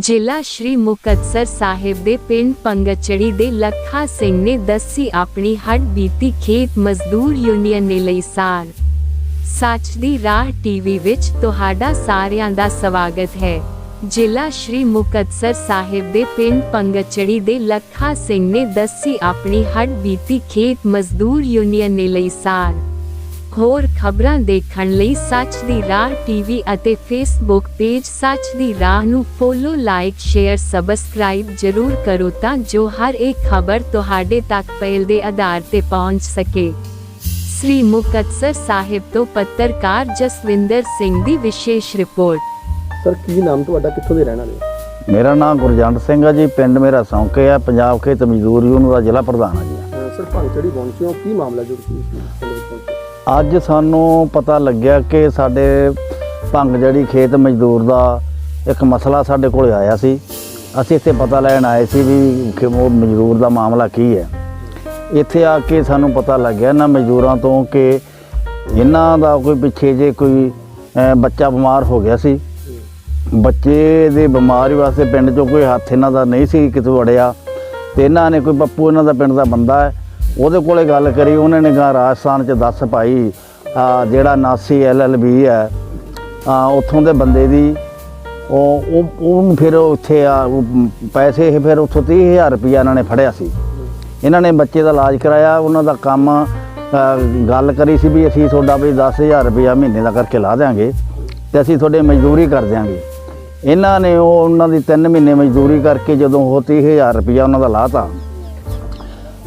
ਜ਼ਿਲ੍ਹਾ ਸ਼੍ਰੀ ਮੁਕਤਸਰ ਸਾਹਿਬ ਦੇ ਪਿੰਡ ਪੰਗਚੜੀ ਦੇ ਲੱਖਾ ਸਿੰਘ ਨੇ ਦੱਸੀ ਆਪਣੀ ਹੱਡ ਬੀਤੀ ਖੇਤ ਮਜ਼ਦੂਰ ਯੂਨੀਅਨ ਨੇ ਲਈ ਸਾਰ। ਸੱਚ ਦੀ ਰਾਹ ਟੀਵੀ ਵਿੱਚ ਤੁਹਾਡਾ ਸਾਰਿਆਂ ਦਾ ਸਵਾਗਤ ਹੈ। ਜ਼ਿਲ੍ਹਾ ਸ਼੍ਰੀ ਮੁਕਤਸਰ ਸਾਹਿਬ ਦੇ ਪਿੰਡ ਪੰਗਚੜੀ ਦੇ ਲੱਖਾ ਸਿੰਘ ਨੇ ਦੱਸੀ ਆਪਣੀ ਹੱਡ ਬੀਤੀ ਖੇਤ ਮਜ਼ਦੂਰ ਯੂਨੀਅਨ ਨੇ ਲਈ ਸਾਰ। ਹੋਰ ਖਬਰਾਂ ਦੇਖਣ ਲਈ ਸੱਚ ਦੀ ਰਾਹ ਟੀਵੀ ਅਤੇ ਫੇਸਬੁੱਕ ਪੇਜ ਸੱਚ ਦੀ ਰਾਹ ਨੂੰ ਫੋਲੋ ਲਾਈਕ ਸ਼ੇਅਰ ਸਬਸਕ੍ਰਾਈਬ ਜ਼ਰੂਰ ਕਰੋ ਤਾਂ ਜੋ ਹਰ ਇੱਕ ਖਬਰ ਤੁਹਾਡੇ ਤੱਕ ਪਹਿਲ ਦੇ ਆਧਾਰ ਤੇ ਪਹੁੰਚ ਸਕੇ। ਸ੍ਰੀ ਮੁਕਤਸਰ ਸਾਹਿਬ ਤੋਂ ਪੱਤਰਕਾਰ ਜਸਵਿੰਦਰ ਸਿੰਘ ਦੀ ਵਿਸ਼ੇਸ਼ ਰਿਪੋਰਟ। ਸਰ ਕੀ ਨਾਮ ਤੁਹਾਡਾ? ਕਿੱਥੋਂ ਦੇ ਰਹਿਣ ਵਾਲੇ ਹੋ? ਮੇਰਾ ਨਾਮ ਗੁਰਜੰਟ ਸਿੰਘ ਆ ਜੀ ਪਿੰਡ ਮੇਰਾ ਸੌਂਕੇ ਆ ਪੰਜਾਬ ਖੇਤ ਮਜ਼ਦੂਰ ਯੂਨੀਅਨ ਦਾ ਜ਼ਿਲ੍ਹਾ ਪ੍ਰਧਾਨ ਆ ਜੀ। ਅਹ ਸਰ ਭੰਗਚੜੀ ਪਹੁੰਚੇ ਹੋ ਕੀ ਮਾਮਲਾ ਜੋ ਤੁਸੀਂ ਅੱਜ ਸਾਨੂੰ ਪਤਾ ਲੱਗਿਆ ਕਿ ਸਾਡੇ ਭੰਗ ਜਿਹੜੀ ਖੇਤ ਮਜ਼ਦੂਰ ਦਾ ਇੱਕ ਮਸਲਾ ਸਾਡੇ ਕੋਲ ਆਇਆ ਸੀ। ਅਸੀਂ ਇੱਥੇ ਪਤਾ ਲੈਣ ਆਏ ਸੀ ਵੀ ਕਿ ਉਹ ਮਜ਼ਦੂਰ ਦਾ ਮਾਮਲਾ ਕੀ ਹੈ। ਇੱਥੇ ਆ ਕੇ ਸਾਨੂੰ ਪਤਾ ਲੱਗਿਆ ਨਾ ਮਜ਼ਦੂਰਾਂ ਤੋਂ ਕਿ ਇਹਨਾਂ ਦਾ ਕੋਈ ਪਿੱਛੇ ਜੇ ਕੋਈ ਬੱਚਾ ਬਿਮਾਰ ਹੋ ਗਿਆ ਸੀ। ਬੱਚੇ ਦੇ ਬਿਮਾਰੀ ਵਾਸਤੇ ਪਿੰਡ 'ਚੋਂ ਕੋਈ ਹੱਥ ਇਹਨਾਂ ਦਾ ਨਹੀਂ ਸੀ ਕਿਤੇ ਵੜਿਆ ਤੇ ਇਹਨਾਂ ਨੇ ਕੋਈ ਪੱਪੂ ਇਹਨਾਂ ਦਾ ਪਿੰਡ ਦਾ ਬੰਦਾ ਹੈ। ਉਹਦੇ ਕੋਲੇ ਗੱਲ ਕਰੀ, ਉਹਨਾਂ ਨੇ ਕਹਾ ਰਾਜਸਥਾਨ 'ਚ ਦੱਸ ਪਾਈ ਜਿਹੜਾ ਨਾਸੀ ਐਲਐਲਬੀ ਹੈ ਉੱਥੋਂ ਦੇ ਬੰਦੇ ਦੀ, ਉਹ ਉਹਨੂੰ ਫਿਰ ਉੱਥੇ ਆ ਪੈਸੇ ਫਿਰ ਉੱਥੋਂ 30000 ਰੁਪਇਆ ਇਹਨਾਂ ਨੇ ਫੜਿਆ ਸੀ। ਇਹਨਾਂ ਨੇ ਬੱਚੇ ਦਾ ਇਲਾਜ ਕਰਾਇਆ, ਉਹਨਾਂ ਦਾ ਕੰਮ ਗੱਲ ਕਰੀ ਸੀ ਵੀ ਅਸੀਂ ਤੁਹਾਡਾ ਵੀ 10000 ਰੁਪਇਆ ਮਹੀਨੇ ਦਾ ਕਰਕੇ ਲਾ ਦਿਆਂਗੇ ਤੇ ਅਸੀਂ ਤੁਹਾਡੇ ਮਜ਼ਦੂਰੀ ਕਰ ਦਿਆਂਗੇ। ਇਹਨਾਂ ਨੇ ਉਹ, ਉਹਨਾਂ ਦੀ 3 ਮਹੀਨੇ ਮਜ਼ਦੂਰੀ ਕਰਕੇ ਜਦੋਂ ਉਹ 30000 ਰੁਪਇਆ ਉਹਨਾਂ ਦਾ ਲਾਤਾ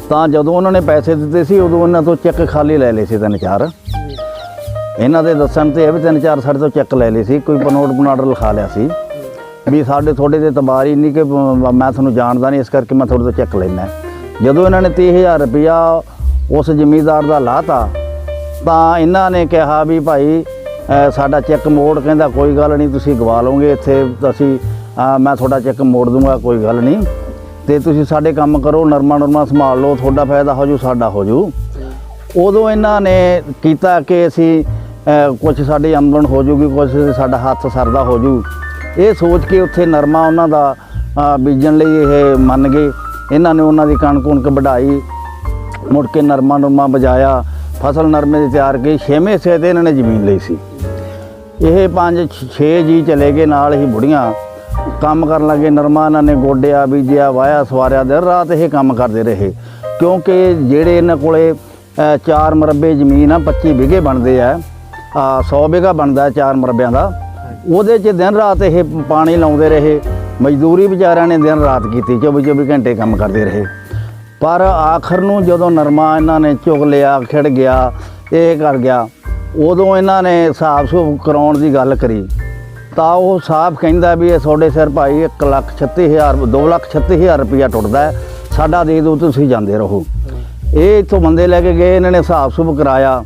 ਤਾਂ ਜਦੋਂ ਉਹਨਾਂ ਨੇ ਪੈਸੇ ਦਿੱਤੇ ਸੀ, ਉਦੋਂ ਉਹਨਾਂ ਤੋਂ ਚੈੱਕ ਖਾਲੀ ਲੈ ਲਏ ਸੀ ਤਿੰਨ ਚਾਰ। ਇਹਨਾਂ ਦੇ ਦੱਸਣ ਤੇ ਇਹ ਵੀ ਤਿੰਨ ਚਾਰ ਸਾਡੇ ਤੋਂ ਚੈੱਕ ਲੈ ਲਏ ਸੀ, ਕੋਈ ਪਨੋਟ ਪਨਾਟ ਲਿਖਾ ਲਿਆ ਸੀ ਵੀ ਸਾਡੇ ਤੁਹਾਡੇ ਤੇ ਤਬਾਰੀ ਨਹੀਂ ਕਿ ਮੈਂ ਤੁਹਾਨੂੰ ਜਾਣਦਾ ਨਹੀਂ, ਇਸ ਕਰਕੇ ਮੈਂ ਤੁਹਾਡੇ ਤੋਂ ਚੈੱਕ ਲੈਣਾ ਜਦੋਂ ਇਹਨਾਂ ਨੇ 30000 ਰੁਪਇਆ ਉਸ ਜ਼ਮੀਂਦਾਰ ਦਾ ਲਾਤਾ, ਤਾਂ ਇਹਨਾਂ ਨੇ ਕਿਹਾ ਵੀ ਭਾਈ ਸਾਡਾ ਚੈੱਕ ਮੋੜ, ਕਹਿੰਦਾ ਕੋਈ ਗੱਲ ਨਹੀਂ, ਤੁਸੀਂ ਗਵਾ ਲਓਗੇ ਇੱਥੇ, ਅਸੀਂ ਮੈਂ ਤੁਹਾਡਾ ਚੈੱਕ ਮੋੜ ਦੂੰਗਾ, ਕੋਈ ਗੱਲ ਨਹੀਂ। ਤੇ ਤੁਸੀਂ ਸਾਡੇ ਕੰਮ ਕਰੋ, ਨਰਮਾ ਨਰਮਾ ਸੰਭਾਲ ਲਓ, ਤੁਹਾਡਾ ਫਾਇਦਾ ਹੋ ਜੂ, ਸਾਡਾ ਹੋ ਜੂ। ਉਦੋਂ ਇਹਨਾਂ ਨੇ ਕੀਤਾ ਕਿ ਅਸੀਂ ਕੁਝ ਸਾਡੀ ਆਮਦਨ ਹੋ ਜੂਗੀ ਕੁਝ ਸਾਡਾ ਹੱਥ ਸਰਦਾ ਹੋ ਜੂ। ਇਹ ਸੋਚ ਕੇ ਉੱਥੇ ਨਰਮਾ ਉਹਨਾਂ ਦਾ ਬੀਜਣ ਲਈ ਇਹ ਮੰਨ ਗਏ। ਇਹਨਾਂ ਨੇ ਉਹਨਾਂ ਦੀ ਕਣਕ ਕੁਣਕ ਵਢਾਈ, ਮੁੜ ਕੇ ਨਰਮਾ ਨਰਮਾ ਬਜਾਇਆ। ਫਸਲ ਨਰਮੇ ਦੀ ਤਿਆਰ ਕੀਤੀ ਛੇਵੇਂ ਸੇ ਤੇ ਇਹਨਾਂ ਨੇ ਜ਼ਮੀਨ ਲਈ ਸੀ। ਇਹ ਪੰਜ ਛ- ਛੇ ਜੀ ਚਲੇ ਗਏ, ਨਾਲ ਹੀ ਬੁੜੀਆਂ। ਕੰਮ ਕਰਨ ਲੱਗੇ ਨਰਮਾ ਇਹਨਾਂ ਨੇ ਗੋਡਿਆ ਬੀਜਿਆ ਵਾਇਆ ਸਵਾਰਿਆ ਦਿਨ ਰਾਤ ਇਹ ਕੰਮ ਕਰਦੇ ਰਹੇ। ਕਿਉਂਕਿ ਜਿਹੜੇ ਇਹਨਾਂ ਕੋਲੇ ਅ, ਚਾਰ ਮਰਬੇ ਜ਼ਮੀਨ ਆ 25 ਵਿਗੇ ਬਣਦੇ ਆ ਆ 100 ਵਿਗਾ ਬਣਦਾ ਚਾਰ ਮਰਬਿਆਂ ਦਾ। ਉਹਦੇ 'ਚ ਦਿਨ ਰਾਤ ਇਹ ਪਾਣੀ ਲਾਉਂਦੇ ਰਹੇ। ਮਜ਼ਦੂਰੀ ਵਿਚਾਰਿਆਂ ਨੇ ਦਿਨ ਰਾਤ ਕੀਤੀ 24 24 ਘੰਟੇ ਕੰਮ ਕਰਦੇ ਰਹੇ। ਪਰ ਆਖਰ ਨੂੰ ਜਦੋਂ ਨਰਮਾ ਇਹਨਾਂ ਨੇ ਚੁਗ ਲਿਆ ਖਿੜ ਗਿਆ ਇਹ ਕਰ ਗਿਆ ਉਦੋਂ ਇਹਨਾਂ ਨੇ ਹਿਸਾਬ ਸੁਭ ਕਰਾਉਣ ਦੀ ਗੱਲ ਕਰੀ। ਤਾਂ ਉਹ ਸਾਫ਼ ਕਹਿੰਦਾ ਵੀ ਇਹ ਤੁਹਾਡੇ ਸਿਰ ਭਾਈ 1 ਲੱਖ 36000 2 ਲੱਖ 36000 ਰੁਪਇਆ ਟੁੱਟਦਾ ਸਾਡਾ ਦੇ ਦਿਓ, ਤੁਸੀਂ ਜਾਂਦੇ ਰਹੋ। ਇਹ ਇੱਥੋਂ ਬੰਦੇ ਲੈ ਕੇ ਗਏ, ਇਹਨਾਂ ਨੇ ਹਿਸਾਬ ਸੁਭ ਕਰਾਇਆ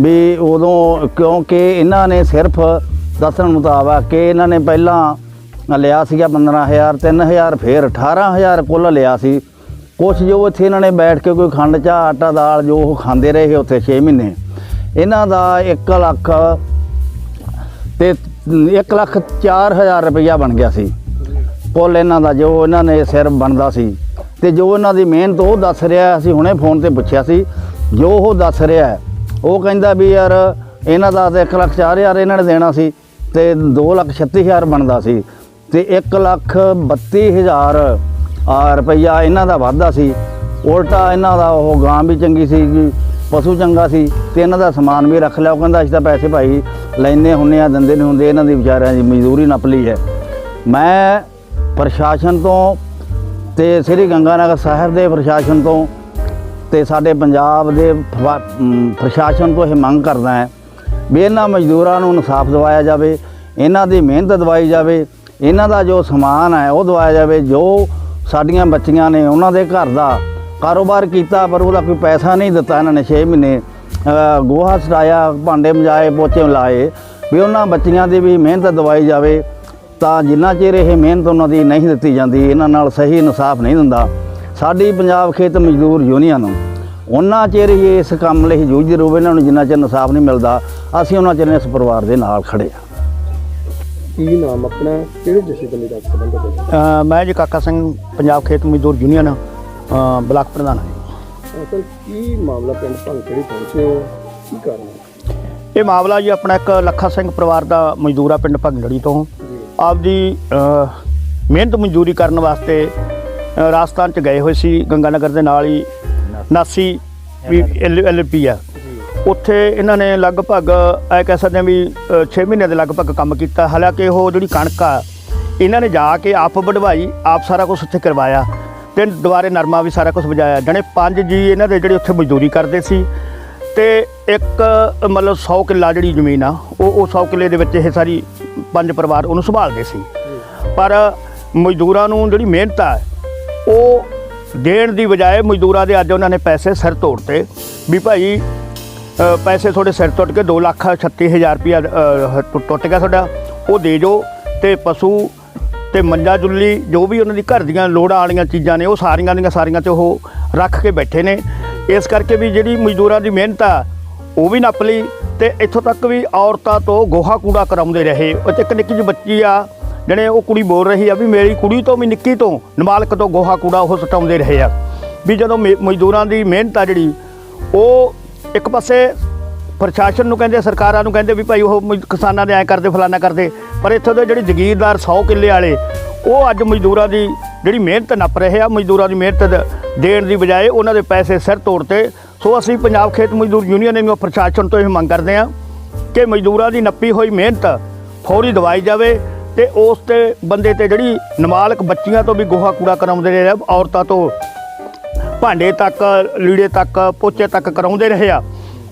ਵੀ ਉਦੋਂ ਕਿਉਂਕਿ ਇਹਨਾਂ ਨੇ ਸਿਰਫ ਦੱਸਣ ਮੁਤਾਬਕ ਕਿ ਇਹਨਾਂ ਨੇ ਪਹਿਲਾਂ ਲਿਆ ਸੀਗਾ 15000 3000 ਫਿਰ 18000 ਕੁੱਲ ਲਿਆ ਸੀ। ਕੁਛ ਜੋ ਇੱਥੇ ਇਹਨਾਂ ਨੇ ਬੈਠ ਕੇ ਕੋਈ ਖੰਡ ਚਾਹ, ਆਟਾ, ਦਾਲ ਜੋ ਉਹ ਖਾਂਦੇ ਰਹੇ ਉੱਥੇ 6 ਮਹੀਨੇ। ਇਹਨਾਂ ਦਾ 1 ਲੱਖ ਤੇ 1 ਲੱਖ 4000 ਰੁਪਇਆ ਬਣ ਗਿਆ ਸੀ। ਕੁੱਲ ਇਹਨਾਂ ਦਾ ਜੋ ਇਹਨਾਂ ਨੇ ਸਿਰ ਬਣਦਾ ਸੀ। ਤੇ ਜੋ ਇਹਨਾਂ ਦੀ ਮਿਹਨਤ ਉਹ ਦੱਸ ਰਿਹਾ ਅਸੀਂ ਹੁਣੇ ਫੋਨ ਤੇ ਪੁੱਛਿਆ ਸੀ। ਜੋ ਉਹ ਦੱਸ ਰਿਹਾ ਉਹ ਕਹਿੰਦਾ ਵੀ ਯਾਰ ਇਹਨਾਂ ਦਾ ਤਾਂ 1 ਲੱਖ 4000 ਇਹਨਾਂ ਨੇ ਦੇਣਾ ਸੀ ਤੇ 2 ਲੱਖ 36000 ਬਣਦਾ ਸੀ। ਤੇ 1 ਲੱਖ 32000 ਆ ਰੁਪਈਆ ਇਹਨਾਂ ਦਾ ਵਾਧਾ ਸੀ। ਉਲਟਾ ਇਹਨਾਂ ਦਾ ਉਹ ਗਾਂ ਵੀ ਚੰਗੀ ਸੀ ਪਸ਼ੂ ਚੰਗਾ ਸੀ ਤੇ ਇਹਨਾਂ ਦਾ ਸਮਾਨ ਵੀ ਰੱਖ ਲਿਆ। ਉਹ ਕਹਿੰਦਾ, ਅਸੀਂ ਤਾਂ ਪੈਸੇ ਭਾਈ ਲੈਨੇ ਹੁੰਨੇ ਆ, ਦਿੰਦੇ ਨਹੀਂ ਹੁੰਦੇ, ਇਹਨਾਂ ਦੀ ਵਿਚਾਰਿਆਂ ਦੀ ਮਜ਼ਦੂਰੀ ਨੱਪ ਲਈ ਹੈ। ਮੈਂ ਪ੍ਰਸ਼ਾਸਨ ਤੋਂ ਤੇ ਸ੍ਰੀ ਗੰਗਾਨਗਰ ਸਾਹਿਬ ਦੇ ਪ੍ਰਸ਼ਾਸਨ ਤੋਂ ਤੇ ਸਾਡੇ ਪੰਜਾਬ ਦੇ ਪ੍ਰਸ਼ਾਸਨ ਤੋਂ ਇਹ ਮੰਗ ਕਰਦਾ ਹੈ ਵੀ ਇਹਨਾਂ ਮਜ਼ਦੂਰਾਂ ਨੂੰ ਇਨਸਾਫ ਦਿਵਾਇਆ ਜਾਵੇ, ਇਹਨਾਂ ਦੀ ਮਿਹਨਤ ਦਵਾਈ ਜਾਵੇ, ਇਹਨਾਂ ਦਾ ਜੋ ਸਮਾਨ ਹੈ ਉਹ ਦਵਾਇਆ ਜਾਵੇ, ਜੋ ਸਾਡੀਆਂ ਬੱਚੀਆਂ ਨੇ ਉਹਨਾਂ ਦੇ ਘਰ ਦਾ ਕਾਰੋਬਾਰ ਕੀਤਾ ਪਰ ਉਹਦਾ ਕੋਈ ਪੈਸਾ ਨਹੀਂ ਦਿੱਤਾ ਇਹਨਾਂ ਨੇ 6 ਮਹੀਨੇ। ਗੋਹਾ ਸਟਾਇਆ ਭਾਂਡੇ ਮਜਾਏ ਪੋਚੇ ਲਾਏ। ਵੀ ਉਹਨਾਂ ਬੱਚੀਆਂ ਦੀ ਵੀ ਮਿਹਨਤ ਦਵਾਈ ਜਾਵੇ ਤਾਂ ਜਿੰਨਾ ਚਿਰ ਇਹ ਮਿਹਨਤ ਉਹਨਾਂ ਦੀ ਨਹੀਂ ਦਿੱਤੀ ਜਾਂਦੀ ਇਹਨਾਂ ਨਾਲ ਸਹੀ ਇਨਸਾਫ ਨਹੀਂ ਦਿੰਦਾ। ਸਾਡੀ ਪੰਜਾਬ ਖੇਤ ਮਜ਼ਦੂਰ ਯੂਨੀਅਨ ਉਹਨਾਂ ਚਿਰ ਹੀ ਇਸ ਕੰਮ ਲਈ ਜੂਝਦੇ ਰਹੋ ਇਹਨਾਂ ਨੂੰ ਜਿੰਨਾ ਚਿਰ ਇਨਸਾਫ ਨਹੀਂ ਮਿਲਦਾ ਅਸੀਂ ਉਹਨਾਂ ਚਿਰ ਇਸ ਪਰਿਵਾਰ ਦੇ ਨਾਲ ਖੜੇ ਆ ਕੀ ਨਾਮ ਆਪਣਾ? ਕਿਹੜੇ ਜਥੇਬੰਦੀ ਦਾ ਸੰਬੰਧ ਹੈ? ਮੈਂ ਜੀ ਕਾਕਾ ਸਿੰਘ ਪੰਜਾਬ ਖੇਤ ਮਜ਼ਦੂਰ ਯੂਨੀਅਨ। ਬਲਾਕ ਪ੍ਰਧਾਨ ਹਾਂ। ਸਰ ਕੀ ਮਾਮਲਾ ਪਿੰਡ ਭੰਗੜੀ ਪਹੁੰਚੇ ਹੋ? ਕੀ ਕਾਰਨ ਹੈ? ਇਹ ਮਾਮਲਾ ਜੀ ਆਪਣਾ ਇੱਕ ਲੱਖਾ ਸਿੰਘ ਪਰਿਵਾਰ ਦਾ ਮਜ਼ਦੂਰ ਆ ਪਿੰਡ ਭੰਗੜੀ ਤੋਂ। ਆਪਦੀ ਮਿਹਨਤ ਮਜ਼ਦੂਰੀ ਕਰਨ ਵਾਸਤੇ ਰਾਜਸਥਾਨ ਚ ਗਏ ਹੋਏ ਸੀ ਗੰਗਾਨਗਰ ਦੇ ਨਾਲ ਹੀ ਨਾਸੀ ਵੀ ਐਲਪੀ ਆ। ਉੱਥੇ ਇਹਨਾਂ ਨੇ ਲਗਭਗ ਐ ਕਹਿ ਸਕਦੇ ਹਾਂ ਵੀ 6 ਮਹੀਨਿਆਂ ਦੇ ਲਗਭਗ ਕੰਮ ਕੀਤਾ। ਹਾਲਾਂਕਿ ਉਹ ਜਿਹੜੀ ਕਣਕ ਆ ਇਹਨਾਂ ਨੇ ਜਾ ਕੇ ਆਪ ਵਢਵਾਈ ਆਪ ਸਾਰਾ ਕੁਝ ਉੱਥੇ ਕਰਵਾਇਆ। ਤੇ ਦੁਬਾਰੇ ਨਰਮਾ ਵੀ ਸਾਰਾ ਕੁਝ ਵਜਾਇਆ ਜਣੇ ਪੰਜ ਜੀ ਇਹਨਾਂ ਦੇ ਜਿਹੜੇ ਉੱਥੇ ਮਜ਼ਦੂਰੀ ਕਰਦੇ ਸੀ ਤੇ ਇੱਕ ਮਤਲਬ 100 ਕਿੱਲਾ ਜਿਹੜੀ ਜ਼ਮੀਨ ਆ ਉਹ ਉਹ 100 ਕਿੱਲੇ ਦੇ ਵਿੱਚ ਇਹ ਸਾਰੀ ਪੰਜ ਪਰਿਵਾਰ ਉਹਨੂੰ ਸੰਭਾਲਦੇ ਸੀ। ਪਰ ਮਜ਼ਦੂਰਾਂ ਨੂੰ ਜਿਹੜੀ ਮਿਹਨਤ ਆ ਉਹ ਦੇਣ ਦੀ ਬਜਾਏ ਮਜ਼ਦੂਰਾਂ ਦੇ ਅੱਜ ਉਹਨਾਂ ਨੇ ਪੈਸੇ ਸਿਰ ਤੋੜਤੇ ਵੀ ਭਾਈ ਅ, ਪੈਸੇ ਤੁਹਾਡੇ ਸਿਰ ਟੁੱਟ ਕੇ 2 ਲੱਖ 36000 ਰੁਪਇਆ ਅ, ਟੁੱਟ ਗਿਆ ਤੁਹਾਡਾ ਉਹ ਦੇ ਜੋ ਤੇ ਪਸ਼ੂ ਤੇ ਮੰਜਾ ਜੁੱਲੀ, ਜੋ ਵੀ ਉਹਨਾਂ ਦੀ ਘਰ ਦੀਆਂ ਲੋੜਾਂ ਵਾਲੀਆਂ ਚੀਜ਼ਾਂ ਨੇ, ਉਹ ਸਾਰੀਆਂ ਦੀਆਂ ਸਾਰੀਆਂ ਤੇ ਉਹ ਰੱਖ ਕੇ ਬੈਠੇ ਨੇ। ਇਸ ਕਰਕੇ ਵੀ ਜਿਹੜੀ ਮਜ਼ਦੂਰਾਂ ਦੀ ਮਿਹਨਤ ਆ, ਉਹ ਵੀ ਨੱਪ ਲਈ ਤੇ ਇੱਥੋਂ ਤੱਕ ਵੀ ਔਰਤਾਂ ਤੋਂ ਗੋਹਾ ਕੂੜਾ ਕਰਾਉਂਦੇ ਰਹੇ। ਉਹ 'ਚ ਇੱਕ ਨਿੱਕੀ ਜਿਹੀ ਬੱਚੀ ਆ ਜਿਹੜੇ ਉਹ ਕੁੜੀ ਬੋਲ ਰਹੀ ਆ ਵੀ ਮੇਰੀ ਕੁੜੀ ਤੋਂ ਵੀ ਨਿੱਕੀ ਤੋਂ ਨਮਾਲਕ ਤੋਂ ਗੋਹਾ ਕੂੜਾ ਉਹ ਸਟਾਉਂਦੇ ਰਹੇ ਆ। ਵੀ ਜਦੋਂ ਮੇ- ਮਜ਼ਦੂਰਾਂ ਦੀ ਮਿਹਨਤ ਆ ਜਿਹੜੀ, ਉਹ ਇੱਕ ਪਾਸੇ ਪ੍ਰਸ਼ਾਸਨ ਨੂੰ ਕਹਿੰਦੇ, ਸਰਕਾਰਾਂ ਨੂੰ ਕਹਿੰਦੇ ਵੀ ਭਾਈ ਉਹ ਮਜ਼- ਕਿਸਾਨਾਂ ਦੇ ਐ ਕਰਦੇ, ਫਲਾਨਾ ਕਰਦੇ, ਪਰ ਇੱਥੋਂ ਦੇ ਜਿਹੜੇ ਜ਼ਗੀਰਦਾਰ 100 ਕਿੱਲੇ ਵਾਲੇ, ਉਹ ਅੱਜ ਮਜ਼ਦੂਰਾਂ ਦੀ ਜਿਹੜੀ ਮਿਹਨਤ ਨੱਪ ਰਹੇ ਆ, ਮਜ਼ਦੂਰਾਂ ਦੀ ਮਿਹਨਤ ਦ- ਦੇਣ ਦੀ ਬਜਾਏ ਉਹਨਾਂ ਦੇ ਪੈਸੇ ਸਿਰ ਤੋੜਤੇ ਸੋ ਅਸੀਂ ਪੰਜਾਬ ਖੇਤ ਮਜ਼ਦੂਰ ਯੂਨੀਅਨ ਨੂੰ ਪ੍ਰਸ਼ਾਸਨ ਤੋਂ ਇਹ ਮੰਗ ਕਰਦੇ ਆ ਕਿ ਮਜ਼ਦੂਰਾਂ ਦੀ ਨੱਪੀ ਹੋਈ ਮਿਹਨਤ ਫੌਰੀ ਦਵਾਈ ਜਾਵੇ ਤੇ ਉਸ ਤੇ ਬੰਦੇ ਤੇ ਜਿਹੜੀ ਨਮਾਲਕ ਬੱਚੀਆਂ ਤੋਂ ਵੀ ਗੋਹਾ ਕੂੜਾ ਕਰਾਉਂਦੇ ਰਹੇ ਔਰਤਾਂ ਤੋਂ ਭਾਂਡੇ ਤੱਕ, ਲੀੜੇ ਤੱਕ, ਪੋਚੇ ਤੱਕ ਕਰਾਉਂਦੇ ਰਹੇ ਆ,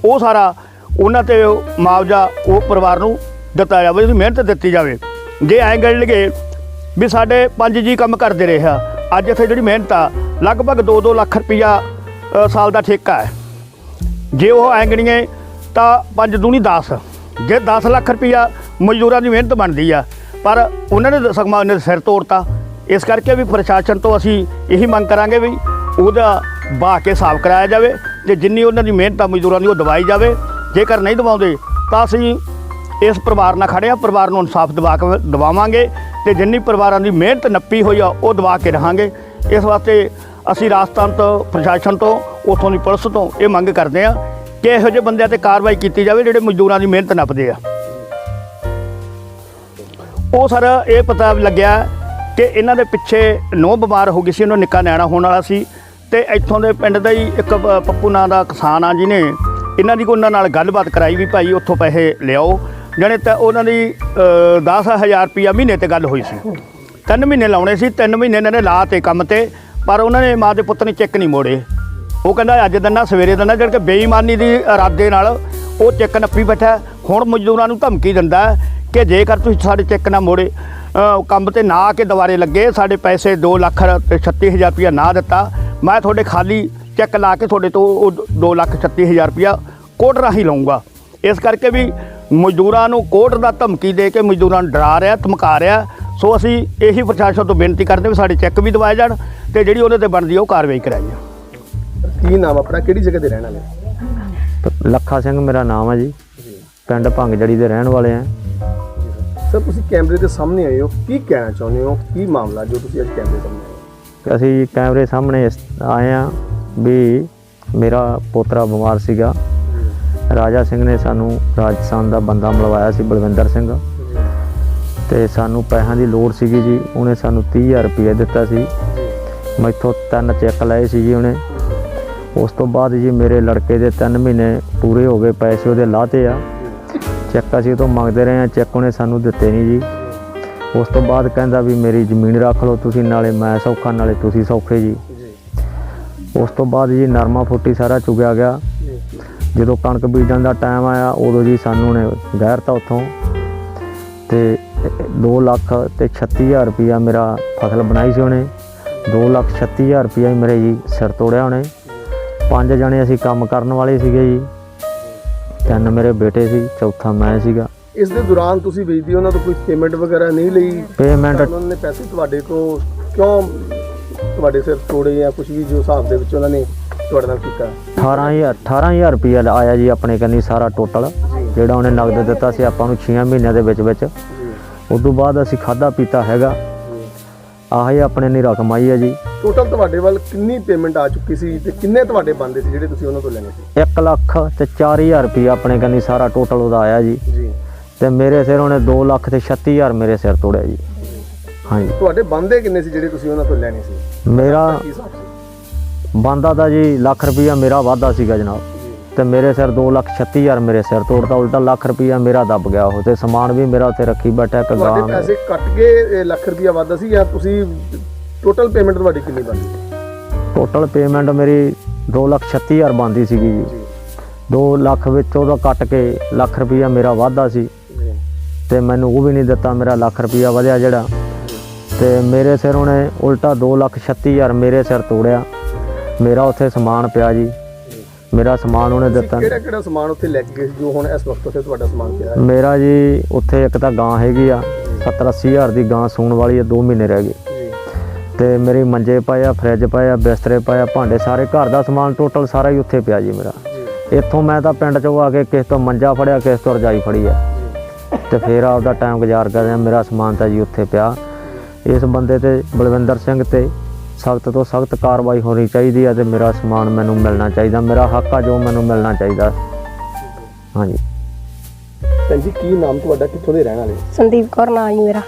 ਉਹ ਸਾਰਾ ਉਹਨਾਂ ਤੇ ਮੁਆਵਜ਼ਾ ਉਹ ਪਰਿਵਾਰ ਨੂੰ ਦਿੱਤਾ ਜਾਵੇ, ਉਹਦੀ ਮਿਹਨਤ ਦਿੱਤੀ ਜਾਵੇ। ਜੇ ਐਂ ਗੱਲ ਲਗੇ ਵੀ ਸਾਡੇ ਪੰਜ ਜੀ ਕੰਮ ਕਰਦੇ ਰਹੇ ਆ, ਅੱਜ ਇੱਥੇ ਜਿਹੜੀ ਮਿਹਨਤ ਆ, ਲਗਭਗ 2-2 ਲੱਖ ਰੁਪਈਆ ਸਾਲ ਦਾ ਠੇਕਾ ਹੈ। ਜੇ ਉਹ ਐਂ ਗਣੀਏ ਤਾਂ ਪੰਜ ਦੂਣੀ 10 ਜੇ 10 ਲੱਖ ਰੁਪਈਆ ਮਜ਼ਦੂਰਾਂ ਦੀ ਮਿਹਨਤ ਬਣਦੀ ਆ, ਪਰ ਉਹਨਾਂ ਨੇ ਸਗਮਾ ਉਹਨੇ ਸਿਰ ਤੋੜਤਾ। ਇਸ ਕਰਕੇ ਵੀ ਪ੍ਰਸ਼ਾਸਨ ਤੋਂ ਅਸੀਂ ਇਹੀ ਮੰਗ ਕਰਾਂਗੇ ਵੀ ਉਹਦਾ ਬਾਹ ਕੇ ਸਾਫ਼ ਕਰਾਇਆ ਜਾਵੇ ਤੇ ਜਿੰਨੀ ਉਹਨਾਂ ਦੀ ਮਿਹਨਤ ਆ ਮਜ਼ਦੂਰਾਂ ਦੀ ਉਹ ਦਵਾਈ ਜਾਵੇ। ਜੇਕਰ ਨਹੀਂ ਦਿਵਾਉਂਦੇ ਤਾਂ ਅਸੀਂ ਇਸ ਪਰਿਵਾਰ ਨਾਲ ਖੜੇ ਆ ਪਰਿਵਾਰ ਨੂੰ ਇਨਸਾਫ ਦਿਵਾ ਕੇ, ਦਿਵਾਵਾਂਗੇ ਤੇ ਜਿੰਨੀ ਪਰਿਵਾਰਾਂ ਦੀ ਮਿਹਨਤ ਨੱਪੀ ਹੋਈ ਆ, ਉਹ ਦਵਾ ਕੇ ਰਹਾਂਗੇ। ਇਸ ਵਾਸਤੇ ਅਸੀਂ ਰਾਜਸਥਾਨ ਤੋਂ, ਪ੍ਰਸ਼ਾਸਨ ਤੋਂ, ਉਥੋਂ ਦੀ ਪੁਲਿਸ ਤੋਂ ਇਹ ਮੰਗ ਕਰਦੇ ਆ ਕਿ ਇਹੋ ਜਿਹੇ ਬੰਦਿਆਂ ਤੇ ਕਾਰਵਾਈ ਕੀਤੀ ਜਾਵੇ ਜਿਹੜੇ ਮਜ਼ਦੂਰਾਂ ਦੀ ਮਿਹਨਤ ਨੱਪਦੇ ਆ। ਉਹ ਸਰ, ਇਹ ਪਤਾ ਲੱਗਿਆ ਕਿ ਇਹਨਾਂ ਦੇ ਪਿੱਛੇ ਨੋ ਬਿਮਾਰ ਹੋ ਗਈ ਸੀ, ਉਹਨੂੰ ਨਿੱਕਾ ਨਿਆਣਾ ਹੋਣ ਵਾਲਾ ਸੀ ਤੇ ਇੱਥੋਂ ਦੇ ਪਿੰਡ ਦਾ ਹੀ ਇੱਕ ਪੱਪੂ ਨਾਂ ਦਾ ਕਿਸਾਨ ਆ ਜਿਹਨੇ ਇਹਨਾਂ ਦੀ ਕੋਈ ਉਹਨਾਂ ਨਾਲ ਗੱਲਬਾਤ ਕਰਾਈ ਵੀ ਭਾਈ ਉੱਥੋਂ ਪੈਸੇ ਲਿਆਓ। ਜਾਣੇ ਤਾਂ ਉਹਨਾਂ ਦੀ 10000 ਰੁਪਿਆ ਮਹੀਨੇ ਤੇ ਗੱਲ ਹੋਈ ਸੀ। ਤਿੰਨ ਮਹੀਨੇ ਲਾਉਣੇ ਸੀ, ਤਿੰਨ ਮਹੀਨੇ ਇਹਨਾਂ ਨੇ ਲਾ ਤੇ ਕੰਮ ਤੇ, ਪਰ ਉਹਨਾਂ ਨੇ ਮਾਂ ਦੇ ਪੁੱਤ ਨੇ ਚੈੱਕ ਨਹੀਂ ਮੋੜੇ। ਉਹ ਕਹਿੰਦਾ ਅੱਜ ਦਿਨਾ ਸਵੇਰੇ ਦਿਨਾ ਜਿਹੜੇ ਕਿ ਬੇਈਮਾਨੀ ਦੀ ਇਰਾਦੇ ਨਾਲ ਉਹ ਚੈੱਕ ਨੱਪੀ ਬੈਠਾ। ਹੁਣ ਮਜ਼ਦੂਰਾਂ ਨੂੰ ਧਮਕੀ ਦਿੰਦਾ ਕਿ ਜੇਕਰ ਤੁਸੀਂ ਸਾਡੇ ਚੈੱਕ ਨਾ ਮੋੜੇ ਕੰਮ ਤੇ ਨਾ ਆ ਕੇ ਦੁਬਾਰੇ ਲੱਗੇ, ਸਾਡੇ ਪੈਸੇ 2 ਲੱਖ ਤੇ 36000 ਰੁਪਇਆ ਨਾ ਦਿੱਤਾ। ਮੈਂ ਤੁਹਾਡੇ ਖਾਲੀ ਚੈੱਕ ਲਾ ਕੇ ਤੁਹਾਡੇ ਤੋਂ ਉਹ 2 ਲੱਖ 36000 ਰੁਪਇਆ ਕੋਰਟ ਰਾਹੀਂ ਲਵਾਂਗਾ ਇਸ ਕਰਕੇ ਵੀ ਮਜ਼ਦੂਰਾਂ ਨੂੰ ਕੋਰਟ ਦਾ ਧਮਕੀ ਦੇ ਕੇ ਮਜ਼ਦੂਰਾਂ ਨੂੰ ਡਰਾ ਰਿਹਾ ਧਮਕਾ ਰਿਹਾ। ਸੋ ਅਸੀਂ ਇਹੀ ਪ੍ਰਸ਼ਾਸਨ ਤੋਂ ਬੇਨਤੀ ਕਰਦੇ ਵੀ ਸਾਡੇ ਚੈੱਕ ਵੀ ਦਵਾਏ ਜਾਣ ਤੇ ਜਿਹੜੀ ਉਹਦੇ ਤੇ ਬਣਦੀ ਉਹ ਕਾਰਵਾਈ ਕਰਾਈ ਜਾਵੇ। ਕੀ ਨਾਮ ਆਪਣਾ? ਕਿਹੜੀ ਜਗ੍ਹਾ ਦੇ ਰਹਿਣ ਵਾਲੇ ਲੱਖਾ ਸਿੰਘ ਮੇਰਾ ਨਾਮ ਹੈ ਜੀ। ਪਿੰਡ ਭੰਗਜੜੀ ਦੇ ਰਹਿਣ ਵਾਲੇ ਆ। ਸਰ ਤੁਸੀਂ ਕੈਮਰੇ ਦੇ ਸਾਹਮਣੇ ਆਏ ਹੋ। ਕੀ ਕਹਿਣਾ ਚਾਹੁੰਦੇ ਹੋ? ਕੀ ਮਾਮਲਾ ਜੋ ਤੁਸੀਂ ਅੱਜ ਕੈਮਰੇ ਸਾਹਮਣੇ ਆਏ ਹੋ? ਅਸੀਂ ਕੈਮਰੇ ਸਾਹਮਣੇ ਇਸ- ਆਏ ਆ ਵੀ ਮੇਰਾ ਪੋਤਰਾ ਬਿਮਾਰ ਸੀਗਾ। ਰਾਜਾ ਸਿੰਘ ਨੇ ਸਾਨੂੰ ਰਾਜਸਥਾਨ ਦਾ ਬੰਦਾ ਮਿਲਵਾਇਆ ਸੀ, ਬਲਵਿੰਦਰ ਸਿੰਘ। ਤੇ ਸਾਨੂੰ ਪੈਸਿਆਂ ਦੀ ਲੋੜ ਸੀਗੀ ਜੀ, ਉਹਨੇ ਸਾਨੂੰ 30000 ਰੁਪਏ ਦਿੱਤਾ ਸੀ। ਮੈਥੋਂ ਤਿੰਨ ਚੈੱਕ ਲਏ ਸੀ ਜੀ ਉਹਨੇ। ਉਸ ਤੋਂ ਬਾਅਦ ਜੀ ਮੇਰੇ ਲੜਕੇ ਦੇ 3 ਮਹੀਨੇ ਪੂਰੇ ਹੋ ਗਏ, ਪੈਸੇ ਉਹਦੇ ਲਾਤੇ ਆ। ਚੈੱਕ ਅਸੀਂ ਉਹ ਤੋਂ ਮੰਗਦੇ ਰਹੇ ਆ, ਚੈੱਕ ਉਹਨੇ ਸਾਨੂੰ ਦਿੱਤੇ ਨਹੀਂ ਜੀ। ਉਸ ਤੋਂ ਬਾਅਦ ਕਹਿੰਦਾ ਵੀ ਮੇਰੀ ਜ਼ਮੀਨ ਰੱਖ ਲਓ ਤੁਸੀਂ, ਨਾਲੇ ਮੈਂ ਸੌਖਾ, ਨਾਲੇ ਤੁਸੀਂ ਸੌਖੇ ਜੀ। ਉਸ ਤੋਂ ਬਾਅਦ ਜੀ ਨਰਮਾ ਫੁੱਟੀ ਸਾਰਾ ਚੁਗਿਆ ਗਿਆ। ਜਦੋਂ ਕਣਕ ਬੀਜਣ ਦਾ ਟਾਈਮ ਆਇਆ ਉਦੋਂ ਜੀ ਸਾਨੂੰ ਨੇ ਗੈਰਤਾ ਉੱਥੋਂ ਤੇ 2 ਲੱਖ ਤੇ 36000 ਰੁਪਇਆ ਮੇਰਾ ਫਸਲ ਬਣਾਈ ਸੀ ਉਹਨੇ। 2 ਲੱਖ 36000 ਰੁਪਇਆ ਹੀ ਮੇਰੇ ਜੀ ਸਿਰ ਤੋੜਿਆ ਉਹਨੇ। ਪੰਜ ਜਣੇ ਅਸੀਂ ਕੰਮ ਕਰਨ ਵਾਲੇ ਸੀਗੇ ਜੀ। ਤਿੰਨ ਮੇਰੇ ਬੇਟੇ ਸੀ ਚੌਥਾ ਮੈਂ ਸੀਗਾ। ਇਸ ਦੇ ਦੌਰਾਨ ਤੁਸੀਂ ਵੇਚਦੀ ਉਹਨਾਂ ਤੋਂ ਕੋਈ ਪੇਮੈਂਟ ਵਗੈਰਾ ਨਹੀਂ ਲਈ? ਪੇਮੈਂਟ ਉਹਨਾਂ ਨੇ ਪੈਸੇ ਤੁਹਾਡੇ ਤੋਂ ਕਿਉਂ ਤੁਹਾਡੇ ਸਿਰ ਤੋੜੇ ਜਾਂ ਕੁਝ ਵੀ ਜੋ ਹਿਸਾਬ ਦੇ ਵਿੱਚ ਉਹਨਾਂ ਨੇ ਤੁਹਾਡੇ ਨਾਲ ਕੀਤਾ? 18000 18000 ਰੁਪਇਆ ਆਇਆ ਜੀ ਆਪਣੇ ਕੰਨੀ ਸਾਰਾ ਟੋਟਲ ਜਿਹੜਾ ਉਹਨੇ ਨਗਦ ਦਿੱਤਾ ਸੀ ਆਪਾਂ ਨੂੰ 6 ਮਹੀਨਿਆਂ ਦੇ ਵਿੱਚ ਵਿੱਚ। ਉਸ ਤੋਂ ਬਾਅਦ ਅਸੀਂ ਖਾਦਾ ਪੀਤਾ ਹੈਗਾ। ਆਹੀ ਆਪਣੇ ਨਹੀਂ ਰਕਮ ਆਈ ਹੈ ਜੀ। ਟੋਟਲ ਤੁਹਾਡੇ ਵੱਲ ਕਿੰਨੀ ਪੇਮੈਂਟ ਆ ਚੁੱਕੀ ਸੀ ਤੇ ਕਿੰਨੇ ਤੁਹਾਡੇ ਬੰਦੇ ਸੀ ਜਿਹੜੇ ਤੁਸੀਂ ਉਹਨਾਂ ਤੋਂ ਲੈਣੇ ਸੀ? 1 ਲੱਖ ਤੇ 4000 ਰੁਪਏ ਆਪਣੇ ਕੰਨੀ ਸਾਰਾ ਟੋਟਲ ਉਹਦਾ ਆਇਆ ਜੀ। ਜੀ। ਤੇ ਮੇਰੇ ਸਿਰ ਉਹਨੇ 2 ਲੱਖ ਤੇ 36000 ਮੇਰੇ ਸਿਰ ਤੋੜਿਆ ਜੀ। ਹਾਂਜੀ। ਤੁਹਾਡੇ ਬੰਦੇ ਕਿੰਨੇ ਸੀ ਜਿਹੜੇ ਤੁਸੀਂ ਉਹਨਾਂ ਤੋਂ ਲੈਣੇ ਸੀ? ਮੇਰਾ ਬੰਦਾ ਦਾ ਜੀ ਲੱਖ ਰੁਪਈਆ ਮੇਰਾ ਵਾਧਾ ਸੀਗਾ ਜਨਾਬ। ਤੇ ਮੇਰੇ ਸਿਰ 2 ਲੱਖ 36000 ਮੇਰੇ ਸਿਰ ਤੋੜਦਾ ਉਲਟਾ ਲੱਖ ਰੁਪਈਆ ਮੇਰਾ ਦੱਬ ਗਿਆ ਉਹ ਤੇ ਸਮਾਨ ਵੀ ਮੇਰਾ ਉੱਥੇ ਰੱਖੀ ਬੈਠਾ ਇੱਕ ਤੁਹਾਡੇ ਪੈਸੇ ਕੱਟ ਕੇ ਲੱਖ ਰੁਪਇਆ ਵਾਧਾ ਸੀ ਜਾਂ ਤੁਸੀਂ ਟੋਟਲ ਪੇਮੈਂਟ ਤੁਹਾਡੀ ਕਿੰਨੀ ਬਣਦੀ? ਟੋਟਲ ਪੇਮੈਂਟ ਮੇਰੀ 2 ਲੱਖ 36000 ਬਣਦੀ ਸੀਗੀ ਜੀ। ਜੀ। 2 ਲੱਖ ਵਿੱਚ ਉਹਦਾ ਕੱਟ ਕੇ ਲੱਖ ਰੁਪਈਆ ਮੇਰਾ ਵਾਧਾ ਸੀ। ਤੇ ਮੈਨੂੰ ਉਹ ਵੀ ਨਹੀਂ ਦਿੱਤਾ ਮੇਰਾ ਲੱਖ ਰੁਪਈਆ ਵਧਿਆ ਜਿਹੜਾ। ਤੇ ਮੇਰੇ ਸਿਰ ਉਹਨੇ ਉਲਟਾ 2 ਲੱਖ 36000 ਮੇਰੇ ਸਿਰ ਤੋੜਿਆ। ਮੇਰਾ ਉੱਥੇ ਸਮਾਨ ਪਿਆ ਜੀ। ਮੇਰਾ ਸਮਾਨ ਉਹਨੇ ਦਿੱਤਾ। ਕਿਹੜਾ ਕਿਹੜਾ ਸਮਾਨ ਉੱਥੇ ਲੈ ਕੇ ਗਏ ਸੀ ਜੋ ਹੁਣ ਇਸ ਵਕਤ ਉੱਥੇ ਤੁਹਾਡਾ ਸਮਾਨ ਪਿਆ ਹੈ? ਮੇਰਾ ਜੀ ਉੱਥੇ ਇੱਕ ਤਾਂ ਗਾਂ ਹੈਗੀ ਆ 70 ਹਜ਼ਾਰ ਦੀ ਗਾਂ ਸੂਣ ਵਾਲੀ ਆ 2 ਮਹੀਨੇ ਰਹਿ ਗਏ। ਜੀ। ਤੇ ਮੇਰੀ ਮੰਜੇ ਪਏ ਆ ਫਰਿੱਜ ਪਏ ਆ ਬਿਸਤਰੇ ਪਏ ਆ ਭਾਂਡੇ ਸਾਰੇ ਘਰ ਦਾ ਸਮਾਨ ਟੋਟਲ ਸਾਰਾ ਹੀ ਉੱਥੇ ਪਿਆ ਜੀ ਮੇਰਾ। ਇੱਥੋਂ ਮੈਂ ਤਾਂ ਪਿੰਡ ਚੋਂ ਆ ਕੇ ਕਿਸੇ ਤੋਂ ਮੰਜਾ ਫੜਿਆ ਕਿਸੇ ਤੋਂ ਰਜਾਈ ਫੜੀ ਆ। ਤੇ ਫੇਰ ਆਪਦਾ ਟਾਈਮ ਗੁਜ਼ਾਰ ਕਰਦੇ ਆ ਮੇਰਾ ਸਮਾਨ ਤਾਂ ਜੀ ਉੱਥੇ ਪਿਆ। ਇਸ ਬੰਦੇ ਤੇ ਬਲਵਿੰਦਰ ਸਿੰਘ ਤੇ ਸਖਤ ਤੋਂ ਸਖਤ ਕਾਰਵਾਈ ਹੋਣੀ ਚਾਹੀਦੀ ਆ ਤੇ ਮੇਰਾ ਸਮਾਨ ਮੈਨੂੰ ਮਿਲਣਾ ਚਾਹੀਦਾ ਮੇਰਾ ਹੱਕ ਆ ਜੋ ਮੈਨੂੰ ਮਿਲਣਾ ਚਾਹੀਦਾ। ਹਾਂਜੀ। ਭੈਣ ਜੀ ਕੀ ਨਾਮ ਤੁਹਾਡਾ? ਕਿੱਥੋਂ ਦੇ ਰਹਿਣ ਵਾਲੇ? ਸੰਦੀਪ ਕੌਰ ਨਾਂ ਜੀ ਮੇਰਾ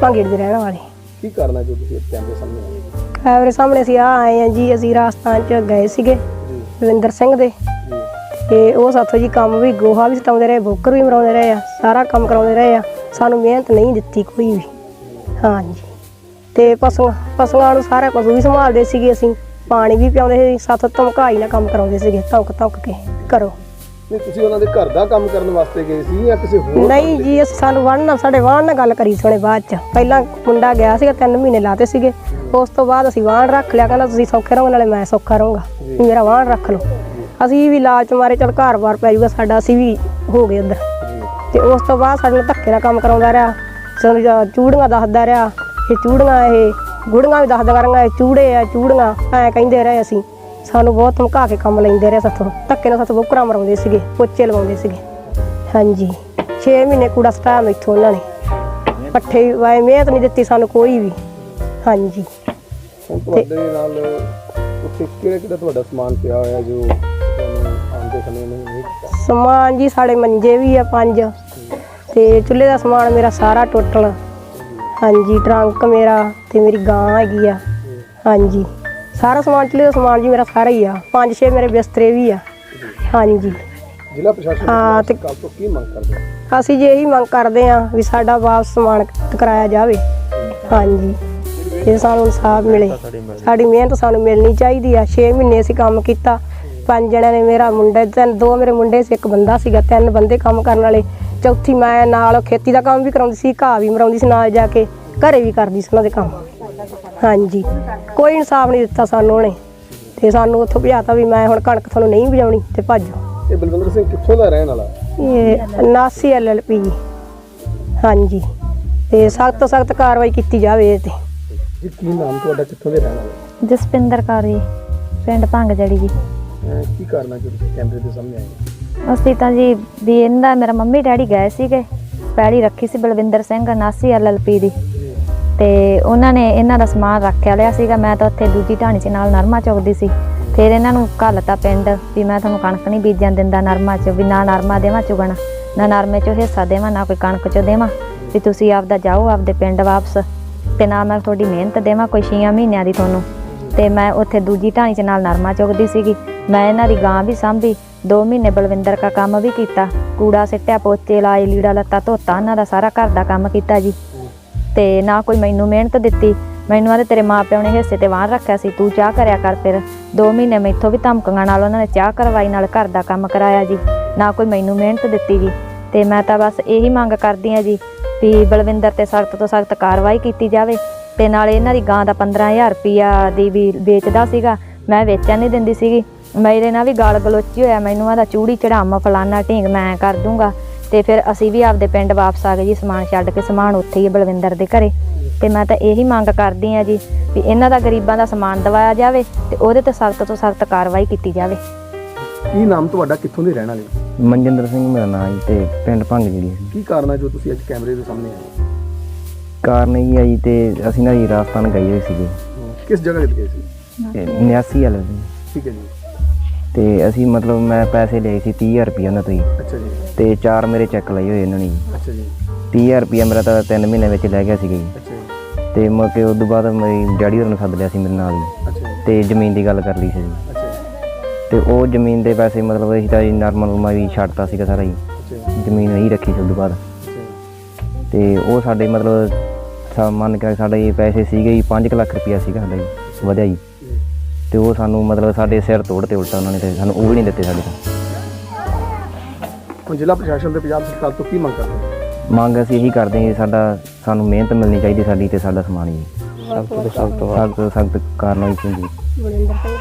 ਭਾਂਗੇੜ ਦੇ ਰਹਿਣ ਵਾਲੇ। ਕੀ ਕਰਨਾ ਜੋ ਤੁਸੀਂ ਕੈਮਰੇ ਸਾਹਮਣੇ ਆਏ? ਕੈਮਰੇ ਸਾਹਮਣੇ ਅਸੀਂ ਆ ਆਏ ਆ ਜੀ ਅਸੀਂ ਰਾਜਸਥਾਨ ਚ ਗਏ ਸੀਗੇ ਦਵਿੰਦਰ ਸਿੰਘ ਦੇ। ਜੀ। ਤੇ ਉਹ ਸਾਥੋਂ ਜੀ ਕੰਮ ਵੀ ਗੋਹਾ ਵੀ ਸਟਾਉਂਦੇ ਰਹੇ ਬੋਕਰ ਵੀ ਮਰਾਉਂਦੇ ਰਹੇ ਆ ਸਾਰਾ ਕੰਮ ਕਰਾਉਂਦੇ ਰਹੇ ਆ ਸਾਨੂੰ ਮਿਹਨਤ ਨਹੀਂ ਦਿੱਤੀ ਕੋਈ ਵੀ। ਹਾਂਜੀ। ਤੇ ਪਸ਼ੂ ਪਸ਼ੂਆਂ ਨੂੰ ਸਾਰੇ ਪਸ਼ੂ ਵੀ ਸੰਭਾਲਦੇ ਸੀਗੇ ਅਸੀਂ। ਪਾਣੀ ਵੀ ਪਿਆਉਂਦੇ ਸੀ ਸਾਥੋਂ ਧਮਕਾਈ ਨਾਲ ਕੰਮ ਕਰਾਉਂਦੇ ਸੀਗੇ ਧਮਕ ਧਮਕ ਕੇ ਕਰੋ ਨਹੀਂ ਤੁਸੀਂ ਉਹਨਾਂ ਦੇ ਘਰ ਦਾ ਕੰਮ ਕਰਨ ਵਾਸਤੇ ਗਏ ਸੀ ਜਾਂ ਕਿਸੇ ਹੋਰ ਨਹੀਂ ਜੀ ਅਸੀਂ ਸਾਨੂੰ ਵਾਣ ਨਾਲ ਸਾਡੇ ਵਾਣ ਨਾਲ ਗੱਲ ਕਰੀ ਸੁਣੇ ਬਾਅਦ ਚ। ਪਹਿਲਾਂ ਮੁੰਡਾ ਗਿਆ ਸੀਗਾ ਤਿੰਨ ਮਹੀਨੇ ਲਾਤੇ ਸੀਗੇ। ਉਸ ਤੋਂ ਬਾਅਦ ਅਸੀਂ ਵਾਣ ਰੱਖ ਲਿਆ ਕਹਿੰਦਾ ਤੁਸੀਂ ਸੌਖੇ ਰਹੋ ਨਾਲੇ ਮੈਂ ਸੌਖਾ ਰਹੂੰਗਾ। ਮੇਰਾ ਵਾਣ ਰੱਖ ਲਓ। ਅਸੀਂ ਵੀ ਲਾਲਚ ਮਾਰੇ ਚਲ ਘਰ-ਬਾਰ ਪੈ ਜਾਊਗਾ ਸਾਡਾ ਅਸੀਂ ਵੀ ਹੋ ਗਏ ਉੱਧਰ। ਤੇ ਉਸ ਤੋਂ ਬਾਅਦ ਸਾਡੇ ਨਾਲ ਧੱਕੇ ਨਾਲ ਕੰਮ ਕਰਾਉਂਦਾ ਰਿਹਾ ਸਾਨੂੰ ਚੂੜੀਆਂ ਦੱਸਦਾ ਰਿਹਾ। ਇਹ ਚੂੜੀਆਂ ਇਹ ਗੁੜੀਆਂ ਵੀ ਦੱਸਦਾ ਕਰਾਂਗਾ ਇਹ ਚੂੜੇ ਆ ਚੂੜੀਆਂ ਐ ਕਹਿੰਦੇ ਰਹੇ ਅਸੀਂ। ਸਾਨੂੰ ਬਹੁਤ ਧਮਕਾ ਕੇ ਕੰਮ ਲੈਂਦੇ ਰਹੇ ਸਾਥੋਂ। ਧੱਕੇ ਨਾਲ ਸਾਥੋਂ ਬੁਕਰਾਂ ਮਰਾਉਂਦੇ ਸੀਗੇ ਪੋਚੇ ਲਵਾਉਂਦੇ ਸੀਗੇ। ਹਾਂਜੀ 6 ਮਹੀਨੇ ਕੂੜਾ ਸਟਾਇਆ ਮੈਥੋਂ ਉਹਨਾਂ ਨੇ। ਪੱਠੇ ਵਾਏ ਮਿਹਨਤ ਨਹੀਂ ਦਿੱਤੀ ਸਾਨੂੰ ਕੋਈ ਵੀ। ਹਾਂਜੀ। ਹੁਣ ਤੁਹਾਡੇ ਨਾਲ ਉੱਥੇ ਕਿਹੜਾ ਕਿਹੜਾ ਤੁਹਾਡਾ ਸਮਾਨ ਪਿਆ ਹੋਇਆ ਜੋ ਤੁਹਾਨੂੰ ਆਉਂਦੇ ਸਮੇਂ ਨਹੀਂ ਨਹੀਂ ਦਿੱਤਾ ਸਮਾਨ ਜੀ ਸਾਡੇ ਮੰਜੇ ਵੀ ਆ ਪੰਜ। ਤੇ ਚੁੱਲ੍ਹੇ ਦਾ ਸਮਾਨ ਮੇਰਾ ਸਾਰਾ ਟੋਟਲ ਹਾਂਜੀ ਟਰੰਕ ਮੇਰਾ ਤੇ ਮੇਰੀ ਗਾਂ ਹੈਗੀ ਆ। ਹਾਂਜੀ। ਸਾਰਾ ਸਮਾਨ ਚੁੱਲ੍ਹੇ ਦਾ ਸਮਾਨ ਜੀ ਮੇਰਾ ਸਾਰਾ ਹੀ ਆ। ਪੰਜ ਛੇ ਮੇਰੇ ਬਿਸਤਰੇ ਵੀ ਆ। ਹਾਂਜੀ। ਜ਼ਿਲ੍ਹਾ ਪ੍ਰਸ਼ਾਸਨ ਹਾਂ, ਤੇ- ਕੱਲ ਤੋਂ ਕੀ ਮੰਗ ਕਰਦੇ ਹੋ? ਅਸੀਂ ਜੇ ਇਹੀ ਮੰਗ ਕਰਦੇ ਆ ਵੀ ਸਾਡਾ ਵਾਪਸ ਸਮਾਨ ਕਰਾਇਆ ਜਾਵੇ। ਹਾਂਜੀ। ਤੇ ਸਾਨੂੰ ਇਨਸਾਫ ਮਿਲੇ। ਸਾਡੀ ਮਿਹਨਤ ਸਾਨੂੰ ਮਿਲਣੀ ਚਾਹੀਦੀ ਆ। 6 ਮਹੀਨੇ ਅਸੀਂ ਕੰਮ ਕੀਤਾ। ਪੰਜ ਜਣਿਆਂ ਨੇ ਮੇਰਾ ਮੁੰਡਾ ਤਿੰਨ ਦੋ ਮੇਰੇ ਮੁੰਡੇ ਸੀ ਇੱਕ ਬੰਦਾ ਸੀਗਾ ਤਿੰਨ ਬੰਦੇ ਕੰਮ ਕਰਨ ਵਾਲੇ। ਚੌਥੀ ਮੈਂ ਨਾਲ ਖੇਤੀ ਦਾ ਕੰਮ ਵੀ ਕਰਾਉਂਦੀ ਸੀ ਘਾਹ ਵੀ ਮਰਾਉਂਦੀ ਸੀ ਨਾਲ ਜਾ ਕੇ ਘਰੇ ਵੀ ਕਰਦੀ ਸੀ ਉਹਨਾਂ ਦੇ ਕੰਮ। ਹਾਂਜੀ। ਕੋਈ ਇਨਸਾਫ ਨਹੀਂ ਦਿੱਤਾ ਸਾਨੂੰ ਉਹਨੇ। ਤੇ ਸਾਨੂੰ ਉੱਥੋਂ ਭਜਾਤਾ ਵੀ ਮੈਂ ਹੁਣ ਕਣਕ ਤੁਹਾਨੂੰ ਨਹੀਂ ਵਜਾਉਣੀ ਤੇ ਭੱਜੋ। ਇਹ ਬਲਵਿੰਦਰ ਸਿੰਘ ਕਿੱਥੋਂ ਦਾ ਰਹਿਣ ਵਾਲਾ? ਇਹ 79 ਐਲਐਲਪੀ ਜੀ। ਹਾਂਜੀ। ਤੇ ਸਖਤ ਤੋਂ ਸਖਤ ਕਾਰਵਾਈ ਕੀਤੀ ਜਾਵੇ ਇਹ ਤੇ। ਜੀ ਕੀ ਨਾਮ ਤੁਹਾਡਾ ਕਿੱਥੋਂ ਦੇ ਰਹਿਣ ਵਾਲੇ? ਜਸਪਿੰਦਰ ਕੌਰ ਜੀ ਪਿੰਡ ਭੰਗ ਜੜੀ ਜੀ। ਅਹ ਕੀ ਕਰਨਾ ਜੋ ਤੁਸੀਂ ਕੈਮਰੇ ਦੇ ਸਾਹਮਣੇ ਆਏ? ਅਸੀਂ ਤਾਂ ਜੀ ਵੀ ਇਹਦਾ ਮੇਰਾ ਮੰਮੀ ਡੈਡੀ ਗਏ ਸੀਗੇ ਪੈੜੀ ਰੱਖੀ ਸੀ ਬਲਵਿੰਦਰ ਸਿੰਘ 79 ਐਲਐਲਪੀ ਦੀ। ਤੇ ਉਹਨਾਂ ਨੇ ਇਹਨਾਂ ਦਾ ਸਮਾਨ ਰੱਖਿਆ ਲਿਆ ਸੀਗਾ, ਮੈਂ ਤਾਂ ਉੱਥੇ ਦੂਜੀ ਢਾਣੀ 'ਚ ਨਾਲ ਨਰਮਾ ਚੁਗਦੀ ਸੀ। ਫਿਰ ਇਹਨਾਂ ਨੂੰ ਘੱਲਤਾ ਪਿੰਡ ਵੀ ਮੈਂ ਤੁਹਾਨੂੰ ਕਣਕ ਨਹੀਂ ਬੀਜਣ ਦਿੰਦਾ ਨਰਮਾ 'ਚ, ਵੀ ਨਾ ਨਰਮਾ ਦੇਵਾਂ ਚੁਗਣਾ, ਨਾ ਨਰਮੇ 'ਚੋਂ ਹਿੱਸਾ ਦੇਵਾਂ, ਨਾ ਕੋਈ ਕਣਕ 'ਚੋਂ ਦੇਵਾਂ। ਵੀ ਤੁਸੀਂ ਆਪਦਾ ਜਾਓ, ਆਪਦੇ ਪਿੰਡ ਵਾਪਸ, ਤੇ ਨਾ ਮੈਂ ਤੁਹਾਡੀ ਮਿਹਨਤ ਦੇਵਾਂ ਕੋਈ 6 ਮਹੀਨਿਆਂ ਦੀ ਤੁਹਾਨੂੰ। ਤੇ ਮੈਂ ਉੱਥੇ ਦੂਜੀ ਢਾਣੀ 'ਚ ਨਾਲ ਨਰਮਾ ਚੁਗਦੀ ਸੀਗੀ, ਮੈਂ ਇਹਨਾਂ ਦੀ ਗਾਂ ਵੀ ਸਾਂਭੀ 2 ਮਹੀਨੇ ਬਲਵਿੰਦਰ ਕਾ ਕੰਮ ਵੀ ਕੀਤਾ। ਕੂੜਾ ਸਿੱਟਿਆ, ਪੋਚੇ ਲਾਏ, ਲੀੜਾ ਲੱਤਾ ਧੋਤਾ, ਉਹਨਾਂ ਦਾ ਸਾਰਾ ਘਰ ਦਾ ਕੰਮ ਕੀਤਾ ਜੀ। ਤੇ ਨਾ ਕੋਈ ਮੈਨੂੰ ਮਿਹਨਤ ਦਿੱਤੀ। ਮੈਨੂੰ ਆਦੇ ਤੇਰੇ ਮਾਪਿਆਂ ਨੇ ਹਿੱਸੇ ਤੇ ਵਾਹਨ ਰੱਖਿਆ ਸੀ, ਤੂੰ ਚਾਹ ਕਰਿਆ ਕਰ ਫਿਰ। 2 ਮਹੀਨੇ ਮੈਥੋਂ ਵੀ ਧਮਕੀਆਂ ਨਾਲ ਉਹਨਾਂ ਨੇ ਚਾਹ ਕਰਵਾਈ ਨਾਲ ਘਰ ਦਾ ਕੰਮ ਕਰਾਇਆ ਜੀ। ਨਾ ਕੋਈ ਮੈਨੂੰ ਮਿਹਨਤ ਦਿੱਤੀ ਜੀ। ਤੇ ਮੈਂ ਤਾਂ ਬਸ ਇਹੀ ਮੰਗ ਕਰਦੀ ਆ ਜੀ ਵੀ ਬਲਵਿੰਦਰ ਤੇ ਸਖਤ ਤੋਂ ਸਖਤ ਕਾਰਵਾਈ ਕੀਤੀ ਜਾਵੇ। ਤੇ ਨਾਲੇ ਇਹਨਾਂ ਦੀ ਗਾਂ ਦਾ 15000 ਰੁਪਿਆ ਦੀ ਵੀ ਵੇਚਦਾ ਸੀਗਾ। ਮੈਂ ਵੇਚਣ ਨਹੀਂ ਦਿੰਦੀ ਸੀਗੀ। ਮੇਰੇ ਨਾਲ ਵੀ ਗਾਲ ਗਲੋਚੀ ਹੋਇਆ ਮੈਨੂੰ ਆਦਾ ਚੂੜੀ ਚੜਾਮ ਫਲਾਨਾ ਢੀਂਗ ਮੈਂ ਕਰ ਦੂੰਗਾ। ਤੇ ਫਿਰ ਅਸੀਂ ਵੀ ਆਪਦੇ ਪਿੰਡ ਵਾਪਸ ਆ ਗਏ ਜੀ ਸਮਾਨ ਛੱਡ ਕੇ ਸਮਾਨ ਉੱਥੇ ਹੀ ਬਲਵਿੰਦਰ ਦੇ ਘਰੇ। ਤੇ ਮੈਂ ਤਾਂ ਇਹੀ ਮੰਗ ਕਰਦੀ ਆ ਜੀ ਵੀ ਇਹਨਾਂ ਦਾ ਗਰੀਬਾਂ ਦਾ ਸਮਾਨ ਦਵਾਇਆ ਜਾਵੇ ਤੇ ਉਹਦੇ ਤੇ ਸਖਤ ਤੋਂ ਸਖਤ ਕਾਰਵਾਈ ਕੀਤੀ ਜਾਵੇ। ਕੀ ਨਾਮ ਤੁਹਾਡਾ? ਕਿੱਥੋਂ ਦੇ ਰਹਿਣ ਵਾਲੇ ਹੋ? ਮਨਜਿੰਦਰ ਸਿੰਘ ਮੇਰਾ ਨਾਮ ਜੀ ਤੇ ਪਿੰਡ ਭੰਗ ਜਿਹੜੀ ਕੀ ਕਾਰਨ ਹੈ ਜੋ ਤੁਸੀਂ ਅੱਜ ਕੈਮਰੇ ਦੇ ਸਾਹਮਣੇ ਆਏ? ਕਾਰਨ ਇਹ ਆਈ ਤੇ ਅਸੀਂ ਨਾ ਜੀ ਰਾਜਸਥਾਨ ਗਏ ਹੋਏ ਸੀਗੇ। ਕਿਸ ਜਗ੍ਹਾ ਤੇ ਗਏ ਸੀ? 89 ਵਾਲੇ। ਦਿਨ। ਠੀਕ ਹੈ ਜੀ। ਤੇ ਅਸੀਂ ਮਤਲਬ ਮੈਂ ਪੈਸੇ ਲਏ ਸੀ 30000 ਰੁਪਏ ਉਹਨਾਂ ਤੋਂ ਹੀ। ਅੱਛਾ ਜੀ। ਤੇ ਚਾਰ ਮੇਰੇ ਚੈੱਕ ਲਏ ਹੋਏ ਇਹਨਾਂ ਨੇ। ਜੀ ਅੱਛਾ ਜੀ। 30000 ਰੁਪਏ ਮੇਰਾ ਤਾਂ 3 ਮਹੀਨੇ ਵਿੱਚ ਲੈ ਗਿਆ ਸੀਗਾ ਜੀ ਅੱਛਾ ਜੀ। ਤੇ ਮੁੜ ਕੇ ਤੋਂ ਬਾਅਦ ਮੇਰੀ ਡੈਡੀ ਹੋਰਾਂ ਨੂੰ ਸੱਦ ਲਿਆ ਸੀ ਮੇਰੇ ਨਾਲ। ਅੱਛਾ ਜੀ। ਤੇ ਜ਼ਮੀਨ ਦੀ ਗੱਲ ਕਰ ਲਈ ਸੀ। ਜੀ। ਅੱਛਾ ਤੇ ਉਹ ਜ਼ਮੀਨ ਦੇ ਪੈਸੇ ਮਤਲਬ ਅਸੀਂ ਤਾਂ ਜੀ ਨਰਮਲ ਮਾ ਵੀ ਛੱਡਤਾ ਸੀਗਾ ਸਾਰਾ ਜੀ। ਜ਼ਮੀਨ ਨਹੀਂ ਰੱਖੀ ਸੀ ਤੋਂ ਬਾਅਦ। ਤੇ ਉਹ ਸਾਡੇ ਮਤਲਬ ਸਾ ਮੰਨ ਕੇ ਸਾਡੇ ਪੈਸੇ ਸੀਗੇ ਜੀ 5 ਲੱਖ ਰੁਪਇਆ ਸੀਗਾ ਸਾਡਾ ਜੀ ਵਧਿਆ ਜੀ। ਤੇ ਉਹ ਸਾਨੂੰ ਮਤਲਬ ਸਾਡੇ ਸਿਰ ਤੋੜ ਤੇ ਉਲਟਾ ਉਹਨਾਂ ਨੇ ਤੇ ਸਾਨੂੰ ਉਹ ਵੀ ਨਹੀਂ ਦਿੱਤੇ ਸਾਡੇ ਤੋਂ। ਹੁਣ ਜ਼ਿਲ੍ਹਾ ਪ੍ਰਸ਼ਾਸਨ ਤੇ ਪੰਜਾਬ ਸਰਕਾਰ ਤੋਂ ਕੀ ਮੰਗ ਕਰਦੇ ਹੋ? ਮੰਗ ਅਸੀਂ ਇਹੀ ਕਰਦੇ ਹਾਂ ਜੀ ਸਾਡਾ ਸਾਨੂੰ ਮਿਹਨਤ ਮਿਲਣੀ ਚਾਹੀਦੀ ਸਾਡੀ ਤੇ ਸਾਡਾ ਸਮਾਨ ਜੀ ਸਭ ਤੋਂ ਸਖਤ ਸਖਤ ਕਾਰਵਾਈ ਚਾਹੀਦੀ ਬਲਿੰਦਰ ਸਿੰਘ